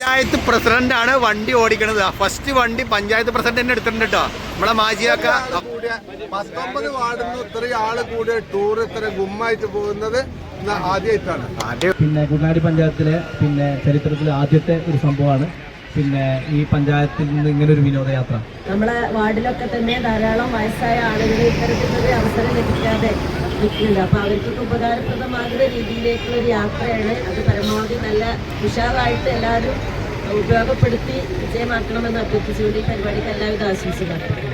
Panchayat president ആണ് വണ്ടി ഓടിക്കണത്. First വണ്ടി പഞ്ചായത്ത് പ്രസിഡന്റ് തന്നെ എടുത്തിട്ടുണ്ട് കേട്ടോ. നമ്മളെ മാജിയാക്ക പത്തൊമ്പത് വാർഡിൽ നിന്ന് ഇത്രയും ആൾ കൂടിയ ടൂർ ഇത്ര ഗുമ്മായിട്ട് പോകുന്നത് ആദ്യമായിട്ടാണ്. പിന്നെ കുട്ടനാടി പഞ്ചായത്തിലെ പിന്നെ ചരിത്രത്തിലെ ആദ്യത്തെ ഒരു സംഭവമാണ്. പിന്നെ ഈ പഞ്ചായത്തിൽ നിന്ന് ഇങ്ങനെ ഒരു വിനോദയാത്ര? നമ്മളെ വാർഡിലൊക്കെ തന്നെ ധാരാളം വയസ്സായ ആളുകൾ ഇത്തരത്തിലൊരു അവസരം ലഭിക്കാതെ നിൽക്കുന്നുണ്ട്. അപ്പോൾ അവർക്കൊക്കെ ഉപകാരപ്രദമാകുന്ന രീതിയിലേക്കുള്ള ഒരു യാത്രയാണ്. അത് പരമാവധി നല്ല ഉഷാറായിട്ട് എല്ലാവരും ഉപയോഗപ്പെടുത്തി വിജയമാക്കണമെന്ന് അഭ്യർത്ഥിച്ചുകൊണ്ട് ഈ പരിപാടിക്ക് എല്ലാവിധ ആശംസകളും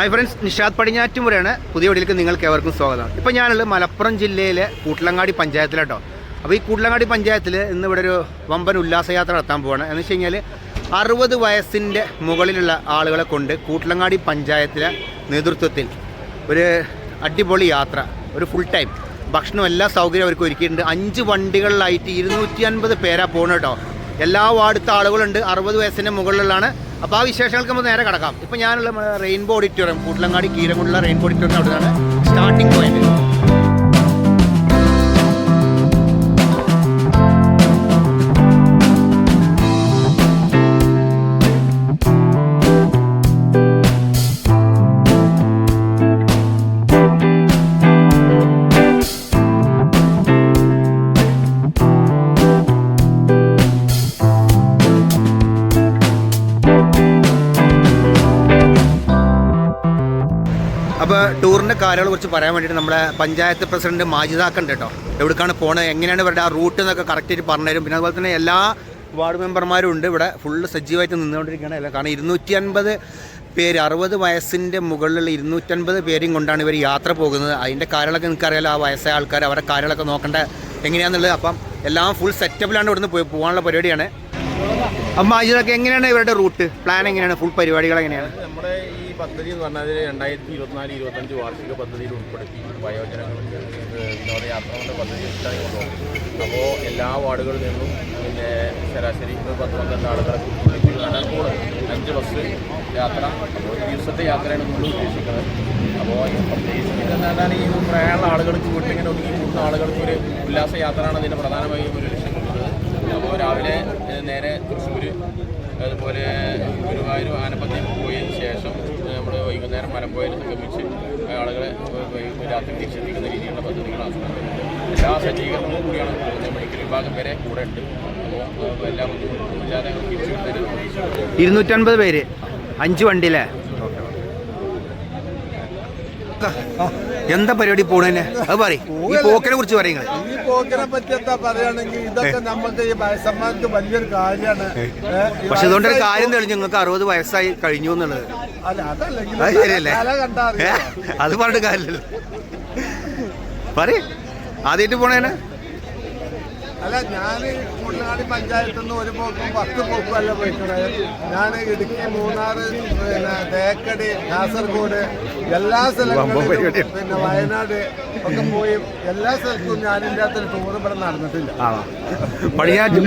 ഹായ് ഫ്രണ്ട്സ് നിഷാദ് പടിഞ്ഞാറ്റുമുറയാണ് പുതിയ വീട്ടിലേക്ക് നിങ്ങൾക്ക് ഏവർക്കും സ്വാഗതം. ഇപ്പം ഞാനുള്ളത് മലപ്പുറം ജില്ലയിലെ കൂട്ടിലങ്ങാടി പഞ്ചായത്തിലാട്ടോ അപ്പോൾ ഈ കൂട്ടിലങ്ങാടി പഞ്ചായത്തിൽ ഇന്ന് ഇവിടെ ഒരു വമ്പൻ ഉല്ലാസയാത്ര നടത്താൻ പോവാണ്. എന്ന് വെച്ച് കഴിഞ്ഞാൽ അറുപത് വയസ്സിന്റെ മുകളിലുള്ള ആളുകളെ കൊണ്ട് കൂട്ടിലങ്ങാടി പഞ്ചായത്തിലെ നേതൃത്വത്തിൽ ഒരു അടിപൊളി യാത്ര ഒരു ഫുൾ ടൈം ഭക്ഷണം എല്ലാ സൗകര്യം അവർക്ക് ഒരുക്കിയിട്ടുണ്ട്. അഞ്ച് വണ്ടികളിലായിട്ട് ഇരുന്നൂറ്റി അൻപത് പേരാ പോകുന്നത് കേട്ടോ എല്ലാ വാർഡത്തെ ആളുകളുണ്ട്. അറുപത് വയസ്സിന്റെ മുകളിലുള്ളതാണ് അപ്പോൾ ആ വിശേഷങ്ങൾക്ക് നമുക്ക് നേരെ കിടക്കാം. ഇപ്പോൾ ഞാനുള്ള റെയിൻബോ ഓഡിറ്റോറിയം കൂട്ടിലങ്ങാടി കീരങ്കുള്ള റെയിൻബോ ഓഡിറ്റോറിയം അവിടെയാണ് സ്റ്റാർട്ടിംഗ് പോയിന്റ് കാര്യങ്ങളെ കുറിച്ച് പറയാൻ വേണ്ടിയിട്ട് നമ്മുടെ പഞ്ചായത്ത് പ്രസിഡന്റ് മാജിദാക്കുണ്ട് കേട്ടോ. എവിടേക്കാണ് പോണത്? എങ്ങനെയാണ് ഇവരുടെ ആ റൂട്ട് എന്നൊക്കെ കറക്റ്റായിട്ട് പറഞ്ഞുതരും പിന്നെ അതുപോലെ തന്നെ എല്ലാ വാർഡ് മെമ്പർമാരും ഉണ്ട് ഇവിടെ ഫുള്ള് സജീവമായിട്ട് നിന്നുകൊണ്ടിരിക്കുകയാണ്. അല്ല കാരണം ഇരുന്നൂറ്റി അൻപത് പേര് അറുപത് വയസ്സിന്റെ മുകളിലുള്ള ഇരുന്നൂറ്റൻപത് പേരും കൊണ്ടാണ് ഇവർ യാത്ര പോകുന്നത്. അതിന്റെ കാര്യങ്ങളൊക്കെ നിങ്ങൾക്കറിയാലോ ആ വയസ്സായ ആൾക്കാർ അവരുടെ കാര്യങ്ങളൊക്കെ നോക്കേണ്ട എങ്ങനെയാണെന്നുള്ളത് അപ്പം എല്ലാം ഫുൾ സെറ്റപ്പിലാണ് ഇവിടുന്ന് പോയി പോകാനുള്ള പരിപാടിയാണ്. അപ്പം മാജിദാക്ക് എങ്ങനെയാണ് ഇവരുടെ റൂട്ട് പ്ലാൻ എങ്ങനെയാണ്? ഫുൾ പരിപാടികൾ എങ്ങനെയാണ്? നമ്മുടെ ഈ പദ്ധതി എന്ന് പറഞ്ഞാൽ രണ്ടായിരത്തി ഇരുപത്തിനാല് ഇരുപത്തഞ്ച് വാർഷിക പദ്ധതിയിൽ ഉൾപ്പെടുത്തി വയോജനങ്ങൾക്ക് വിനോദയാത്രകളുടെ പദ്ധതി കൊണ്ടുപോകും. അപ്പോൾ എല്ലാ വാർഡുകളിൽ നിന്നും പിന്നെ ശരാശരി പത്ത് പന്ത്രണ്ട് ആളുകളെ പോകുന്നത് അഞ്ച് ബസ് യാത്ര. അപ്പോൾ ഒരു ദിവസത്തെ യാത്രയാണ് നമ്മൾ ഉദ്ദേശിക്കുന്നത്. അപ്പോൾ ഉദ്ദേശിക്കുന്നത് ഈ പ്രായമുള്ള ആളുകൾക്ക് വീട്ടിലിങ്ങനെ ഒതുങ്ങി കൂടുന്ന ആളുകൾക്ക് ഒരു ഉല്ലാസ യാത്രയാണ് അതിന്റെ പ്രധാനമായും ഒരു ലക്ഷ്യം കൊടുക്കുന്നത് അപ്പോൾ രാവിലെ നേരെ തൃശ്ശൂർ അതുപോലെ ഗുരുവായൂർ ആനപ്പത്തി പോയതിന് ശേഷം വൈകുന്നേരം മലമ്പുഴയിൽ സംഗമിച്ച് ആളുകളെ രാത്രി തിരിച്ചെത്തിക്കുന്ന രീതിയിലുള്ള പദ്ധതികൾ ആസ്വദിക്കുന്നുണ്ട് എല്ലാ സജ്ജീകരണങ്ങളും കൂടിയാണ് മെഡിക്കൽ വിഭാഗം വരെ കൂടെ ഉണ്ട്. അപ്പോൾ എല്ലാ ബുദ്ധിമുട്ടും ഇരുന്നൂറ്റൻപത് പേര്. അഞ്ച് വണ്ടിയിലെ. എന്താ പരിപാടി പോണേനെ? അത് പറയും. ഈ പോക്കിനെ കുറിച്ച് പറയുന്നത് ഈ പോക്കിനെ പറ്റി എന്താ പറയുകയാണെങ്കിൽ ഇതൊക്കെ നമുക്ക് ഈ വയസ്സന്മാർക്ക് വലിയൊരു കാര്യമാണ് പക്ഷെ ഇതുകൊണ്ടൊരു കാര്യം തെളിഞ്ഞു. നിങ്ങൾക്ക് അറുപത് വയസ്സായി കഴിഞ്ഞു എന്നുള്ളത്. അത് ശരിയല്ലേ? അത് പറഞ്ഞിട്ട് കാര്യമില്ലല്ലോ. പറയും. ആദ്യമായിട്ട് പോണേനെ? അല്ല ഞാൻ മുള്ളനാടി പഞ്ചായത്തിൽ നിന്ന് ഒരു പോക്കും പത്ത് പോക്കും അല്ല പോയിട്ടുള്ളത് ഞാൻ ഇടുക്കി മൂന്നാർ പിന്നെ തേക്കടി കാസർഗോഡ് എല്ലാ സ്ഥലങ്ങളിലും പിന്നെ വയനാട് ഒക്കെ പോയി എല്ലാ സ്ഥലത്തും ഞാൻ ഇതിന്റെ അകത്തൊരു ടൂർ ഇവിടെ നടന്നിട്ടില്ല. പടിഞ്ഞാറ്റ്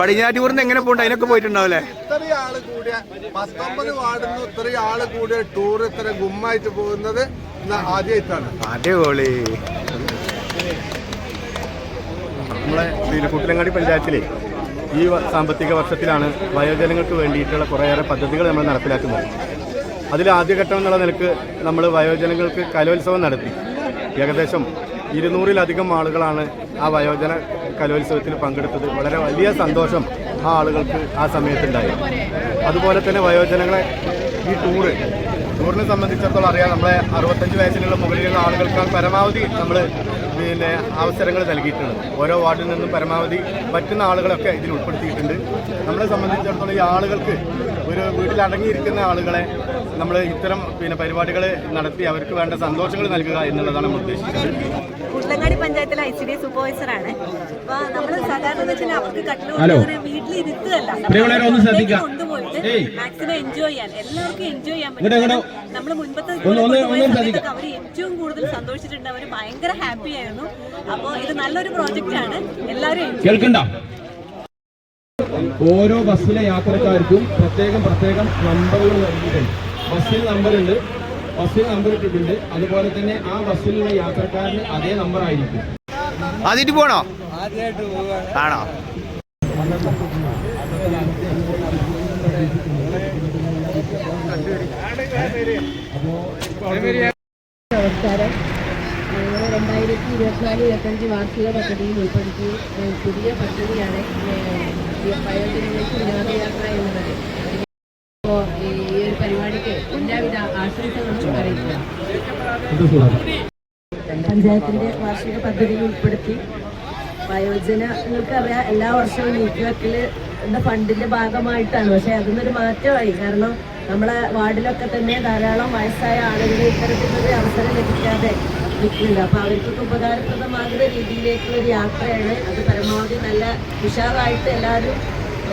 പടിഞ്ഞാറ്റൂർന്ന് എങ്ങനെ പോകണ്ട അതിനൊക്കെ പോയിട്ടുണ്ടാവില്ലേ ഇത്രയും ആൾ കൂടിയ പത്തൊമ്പത് വാർഡിൽ നിന്ന് ഇത്രയും ആൾ കൂടിയ ടൂർ ഇത്ര ഗുമ്മായിട്ട് പോകുന്നത് ഇന്ന് ആദ്യമായിട്ടാണ് അടിപൊളി. നമ്മളെ കുട്ടിലങ്ങാടി പഞ്ചായത്തിലെ ഈ സാമ്പത്തിക വർഷത്തിലാണ് വയോജനങ്ങൾക്ക് വേണ്ടിയിട്ടുള്ള കുറേയേറെ പദ്ധതികൾ നമ്മൾ നടപ്പിലാക്കുന്നത്. അതിൽ ആദ്യഘട്ടം എന്നുള്ള നിലയ്ക്ക് നമ്മൾ വയോജനങ്ങൾക്ക് കലോത്സവം നടത്തി. ഏകദേശം ഇരുന്നൂറിലധികം ആളുകളാണ് ആ വയോജന കലോത്സവത്തിൽ പങ്കെടുത്തത്. വളരെ വലിയ സന്തോഷം ആ ആളുകൾക്ക് ആ സമയത്തുണ്ടായി. അതുപോലെ തന്നെ വയോജനങ്ങളെ ഈ ടൂറ് ടൂറിനെ സംബന്ധിച്ചിടത്തോളം അറിയാം നമ്മളെ അറുപത്തഞ്ച് വയസ്സിനുള്ള മുകളിലുള്ള ആളുകൾക്ക് പരമാവധി നമ്മൾ പിന്നെ അവസരങ്ങൾ നൽകിയിട്ടുണ്ട്. ഓരോ വാർഡിൽ നിന്നും പരമാവധി പറ്റുന്ന ആളുകളൊക്കെ ഇതിൽ ഉൾപ്പെടുത്തിയിട്ടുണ്ട്. നമ്മളെ സംബന്ധിച്ചിടത്തോളം ഈ ആളുകൾക്ക് ഒരു വീട്ടിൽ അടങ്ങിയിരിക്കുന്ന ആളുകളെ നമ്മൾ ഇത്തരം പിന്നെ പരിപാടികൾ നടത്തി അവർക്ക് വേണ്ട സന്തോഷങ്ങൾ നൽകുക എന്നുള്ളതാണ് നമ്മൾ ഉദ്ദേശിച്ചത് കുട്ടലങ്ങാടി പഞ്ചായത്തിലെ ഐ സി ഡി സൂപ്പർവൈസറാണ്. അപ്പൊ നമ്മൾ സാധാരണ അവർക്ക് കട്ടിൽ വീട്ടിൽ ഇരുത്തുകയല്ല മാക്സിമം എൻജോയ് ചെയ്യാൻ. എല്ലാവർക്കും എൻജോയ് ചെയ്യാൻ പറ്റും. നമ്മൾ മുൻപത്തെ ഒന്ന് ഒന്ന് ഒന്ന് ശ്രദ്ധിക്കാം. അവർ ഏറ്റവും കൂടുതൽ സന്തോഷിച്ചിട്ടുണ്ട്. അവർ ഭയങ്കര ഹാപ്പി ആയിരുന്നു. അപ്പോൾ ഇത് നല്ലൊരു പ്രോജക്റ്റ് ആണ്. എല്ലാവരും കേൾക്കണ്ട. ഓരോ ബസ്സിലെ യാത്രക്കാർക്കും പ്രത്യേകം പ്രത്യേകം നമ്പറുകൾ നൽകിയിട്ടുണ്ട് ബസ്സിൽ നമ്പറുണ്ട് ബസ്സിൽ നമ്പർ ഇട്ടിട്ടുണ്ട്. അതുപോലെ തന്നെ ആ ബസ്സിലുള്ള യാത്രക്കാരന് അതേ നമ്പർ ആയിരിക്കും. ആദ്യമായിട്ട് പോണോ ആണോ? നമസ്കാരം രണ്ടായിരത്തി ഇരുപത്തിനാല് ഇരുപത്തഞ്ച് വാർഷിക പദ്ധതിയിൽ ഉൾപ്പെടുത്തി. പുതിയ പദ്ധതിയാണ് വയോജനങ്ങൾക്ക് ഈ ഒരു വാർഷിക പദ്ധതിയിൽ ഉൾപ്പെടുത്തി വയോജനങ്ങൾക്ക് അറിയാം എല്ലാ വർഷവും നീക്കിവെക്കൽ എന്ന ഫണ്ടിന്റെ ഭാഗമായിട്ടാണ്. പക്ഷെ അതിനൊരു മാറ്റമായി. കാരണം നമ്മളെ വാർഡിലൊക്കെ തന്നെ ധാരാളം വയസ്സായ ആളുകൾ ഇത്തരത്തിലൊരു അവസരം ലഭിക്കാതെ നിൽക്കുന്നുണ്ട്. അപ്പോൾ അവർക്കൊക്കെ ഉപകാരപ്രദമാകുന്ന രീതിയിലേക്കുള്ള ഒരു യാത്രയാണ്. അത് പരമാവധി നല്ല ഉഷാറായിട്ട് എല്ലാവരും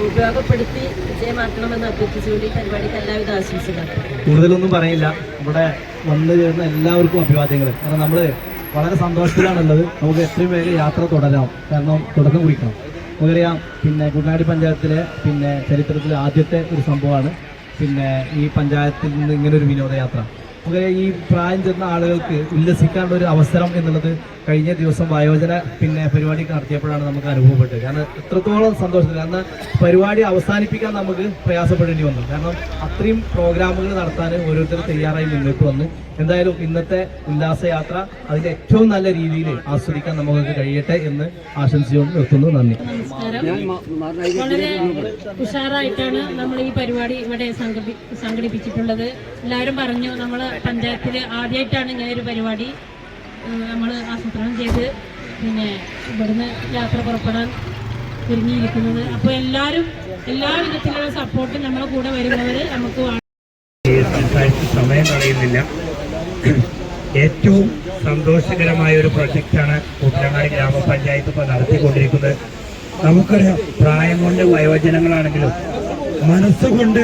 ഉപയോഗപ്പെടുത്തി വിജയമാക്കണമെന്ന് അഭ്യർത്ഥിച്ചുകൊണ്ട് ഈ പരിപാടിക്ക് എല്ലാവിധ ആശംസകളും. കൂടുതലൊന്നും പറയില്ല. ഇവിടെ വന്നു ചേർന്ന എല്ലാവർക്കും അഭിവാദ്യങ്ങൾ കാരണം നമ്മൾ വളരെ സന്തോഷത്തിലാണുള്ളത്. നമുക്ക് എത്രയും വേഗം യാത്ര തുടരാം. കാരണം തുടക്കം കുറിക്കണം. നമുക്കറിയാം പിന്നെ കുട്ടനാടി പഞ്ചായത്തിലെ പിന്നെ ചരിത്രത്തിലെ ആദ്യത്തെ ഒരു സംഭവമാണ്. പിന്നെ ഈ പഞ്ചായത്തിൽ നിന്ന് ഇങ്ങനെ ഒരു വിനോദയാത്ര. ഈ പ്രായം ചെന്ന ആളുകൾക്ക് ഉല്ലസിക്കാനുള്ള ഒരു അവസരം എന്നുള്ളത് കഴിഞ്ഞ ദിവസം വയോജന പിന്നെ പരിപാടി നടത്തിയപ്പോഴാണ് നമുക്ക് അനുഭവപ്പെട്ടത്. കാരണം എത്രത്തോളം സന്തോഷത്തിൽ കാരണം പരിപാടി അവസാനിപ്പിക്കാൻ നമുക്ക് പ്രയാസപ്പെടേണ്ടി വന്നു. കാരണം അത്രയും പ്രോഗ്രാമുകൾ നടത്താൻ ഓരോരുത്തർ തയ്യാറായി മുന്നോട്ട് വന്നു. എന്തായാലും ഇന്നത്തെ ഉല്ലാസയാത്ര അതിന്റെ ഏറ്റവും നല്ല രീതിയിൽ ആസ്വദിക്കാൻ നമുക്ക് കഴിയട്ടെ എന്ന് ആശംസിച്ചുകൊണ്ട് നിർത്തുന്നു. നന്ദി. ഉഷാറായിട്ടാണ് നമ്മൾ ഈ പരിപാടി ഇവിടെ സംഘടി സംഘടിപ്പിച്ചിട്ടുള്ളത്. എല്ലാവരും പറഞ്ഞു നമ്മൾ പഞ്ചായത്തിൽ ആദ്യമായിട്ടാണ് ഇങ്ങനെ ഒരു പരിപാടി. നമ്മൾ ആസൂത്രണം ചെയ്ത് പിന്നെ ഇവിടുന്ന് യാത്ര പുറപ്പെടാൻ ഒരുങ്ങിയിരിക്കുന്നത്. അപ്പോൾ എല്ലാവരും എല്ലാ വിധത്തിലുള്ള സപ്പോർട്ടും നമ്മളെ കൂടെ വരുന്നവർ നമുക്ക് സമയം കളയുന്നില്ല. ഏറ്റവും സന്തോഷകരമായ ഒരു പ്രൊജക്റ്റാണ് കുട്ടനാട് ഗ്രാമപഞ്ചായത്ത് ഇപ്പോൾ നടത്തിക്കൊണ്ടിരിക്കുന്നത്. നമുക്കറിയാം പ്രായം കൊണ്ട് വയോജനങ്ങളാണെങ്കിലും മനസ്സുകൊണ്ട്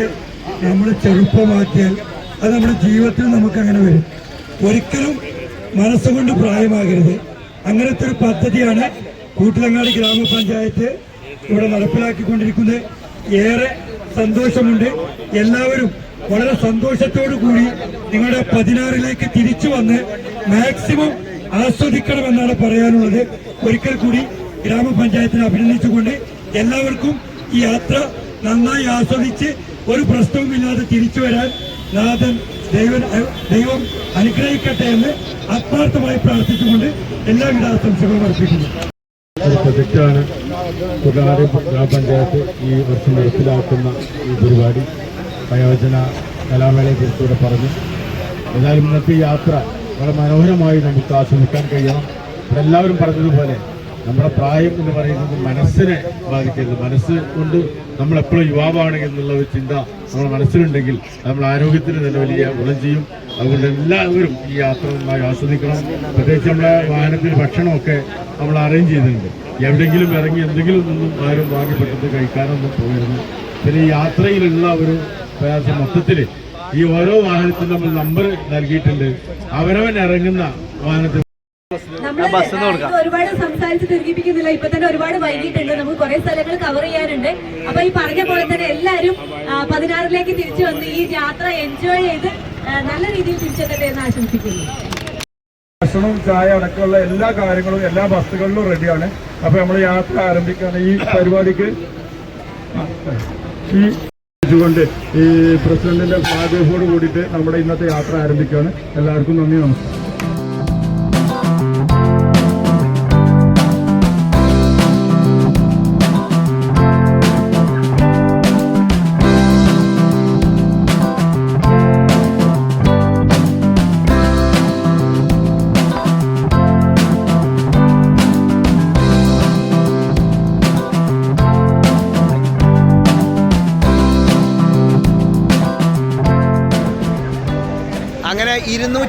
നമ്മൾ ചെറുപ്പമാക്കിയാൽ അത് നമ്മുടെ ജീവിതത്തിൽ നമുക്കങ്ങനെ വരും. ഒരിക്കലും മനസ്സുകൊണ്ട് പ്രായമാകരുത്. അങ്ങനത്തെ ഒരു പദ്ധതിയാണ് കൂട്ടിലങ്ങാടി ഗ്രാമപഞ്ചായത്ത് ഇവിടെ നടപ്പിലാക്കിക്കൊണ്ടിരിക്കുന്നത്. ഏറെ സന്തോഷമുണ്ട്. എല്ലാവരും വളരെ സന്തോഷത്തോടു കൂടി നിങ്ങളുടെ പതിനാറിലേക്ക് തിരിച്ചു വന്ന് മാക്സിമം ആസ്വദിക്കണമെന്നാണ് പറയാനുള്ളത്. ഒരിക്കൽ കൂടി ഗ്രാമപഞ്ചായത്തിനെ അഭിനന്ദിച്ചുകൊണ്ട് എല്ലാവർക്കും ഈ യാത്ര നന്നായി ആസ്വദിച്ച് ഒരു പ്രശ്നവുമില്ലാതെ തിരിച്ചു വരാൻ നാഥൻ ദൈവം ദൈവം അനുഗ്രഹിക്കട്ടെ എന്ന് ആത്മാർത്ഥമായി പ്രാർത്ഥിച്ചുകൊണ്ട് എല്ലാവിധ ആശംസകളും അർപ്പിക്കുന്നു. പ്രൊജക്റ്റാണ് കുട്ടനാട് ഗ്രാമപഞ്ചായത്ത് ഈ വർഷം നടപ്പിലാക്കുന്ന ഈ പരിപാടി വയോജന കലാമേളയെ കുറിച്ചുകൂടെ പറഞ്ഞു. ഏതായാലും ഇന്നത്തെ യാത്ര വളരെ മനോഹരമായി നമുക്ക് ആസ്വദിക്കാൻ കഴിയണം. എല്ലാവരും പറഞ്ഞതുപോലെ നമ്മുടെ പ്രായം എന്ന് പറയുന്നത് മനസ്സിനെ ബാധിക്കരുത്. മനസ്സ് കൊണ്ട് നമ്മൾ എപ്പോഴും യുവാവാണ് എന്നുള്ള ഒരു ചിന്ത നമ്മുടെ മനസ്സിലുണ്ടെങ്കിൽ നമ്മൾ ആരോഗ്യത്തിന് തന്നെ വലിയ ഗുണം ചെയ്യും. അതുകൊണ്ട് എല്ലാവരും ഈ യാത്ര നന്നായി ആസ്വദിക്കണം. പ്രത്യേകിച്ച് നമ്മുടെ വാഹനത്തിൽ ഭക്ഷണമൊക്കെ നമ്മൾ അറേഞ്ച് ചെയ്തിട്ടുണ്ട്. എവിടെയെങ്കിലും ഇറങ്ങി എന്തെങ്കിലും ഒന്നും ആരും വാങ്ങിപ്പെട്ടത് കഴിക്കാനൊന്നും പോയിരുന്നു പിന്നെ ഈ യാത്രയിലുള്ള ഒരു പ്രയാസം മൊത്തത്തിൽ ഈ ഓരോ വാഹനത്തിനും നമ്മൾ നമ്പർ നൽകിയിട്ടുണ്ട്. അവരവൻ ഇറങ്ങുന്ന വാഹനത്തിൽ ഒരുപാട് സംസാരിച്ച് ദീർഘിപ്പിക്കുന്നില്ല ഇപ്പൊ തന്നെ ഒരുപാട് വൈകിട്ടുണ്ട് നമുക്ക് കുറെ സ്ഥലങ്ങൾ കവർ ചെയ്യാനുണ്ട്. അപ്പൊ ഈ പറഞ്ഞ പോലെ തന്നെ എല്ലാവരും പതിനാറിലേക്ക് തിരിച്ചു വന്ന് ഈ യാത്ര എൻജോയ് ചെയ്ത് നല്ല രീതിയിൽ തിരിച്ചെത്തട്ടെ എന്ന് ആശംസിക്കുന്നു. ഭക്ഷണവും ചായ അടക്കമുള്ള എല്ലാ കാര്യങ്ങളും എല്ലാ ബസ്സുകളിലും റെഡിയാണ് അപ്പൊ നമ്മൾ യാത്ര ആരംഭിക്കുകയാണ് ഈ പരിപാടിക്ക്. ഈ കൊണ്ട് ഈ പ്രസിഡന്റിന്റെ ആഗ്രഹത്തോട് കൂടിയിട്ട് നമ്മുടെ ഇന്നത്തെ യാത്ര ആരംഭിക്കുകയാണ്. എല്ലാവർക്കും നന്ദി നമസ്കാരം.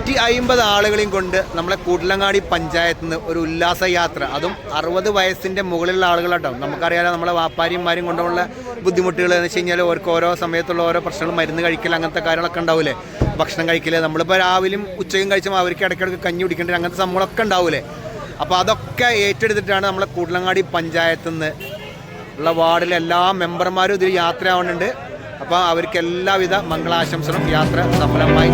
നൂറ്റി അയിമ്പത് ആളുകളെയും കൊണ്ട് നമ്മളെ കൂട്ടിലങ്ങാടി പഞ്ചായത്തിൽ നിന്ന് ഒരു ഉല്ലാസയാത്ര. അതും അറുപത് വയസ്സിന്റെ മുകളിലുള്ള ആളുകളാട്ടോ. നമുക്കറിയാലോ നമ്മളെ വാപ്പാരിമാരും കൊണ്ടുള്ള ബുദ്ധിമുട്ടുകൾ എന്ന് വെച്ച് കഴിഞ്ഞാൽ അവർക്ക് ഓരോ സമയത്തുള്ള ഓരോ പ്രശ്നങ്ങൾ മരുന്ന് കഴിക്കൽ അങ്ങനത്തെ കാര്യങ്ങളൊക്കെ ഉണ്ടാവില്ലേ ഭക്ഷണം കഴിക്കൽ നമ്മളിപ്പോൾ രാവിലെയും ഉച്ചയും കഴിച്ചാൽ അവർക്ക് ഇടയ്ക്കിടയ്ക്ക് കഞ്ഞി കുടിക്കേണ്ടത് അങ്ങനത്തെ സംഭവങ്ങളൊക്കെ ഉണ്ടാവില്ലേ അപ്പോൾ അതൊക്കെ ഏറ്റെടുത്തിട്ടാണ് നമ്മളെ കൂട്ടിലങ്ങാടി പഞ്ചായത്തിൽ നിന്ന് ഉള്ള വാർഡിലെ എല്ലാ മെമ്പർമാരും ഇതിൽ യാത്രയാവുന്നുണ്ട് അപ്പോൾ അവർക്ക് എല്ലാവിധ മംഗളാശംസകളും യാത്ര സഫലമായി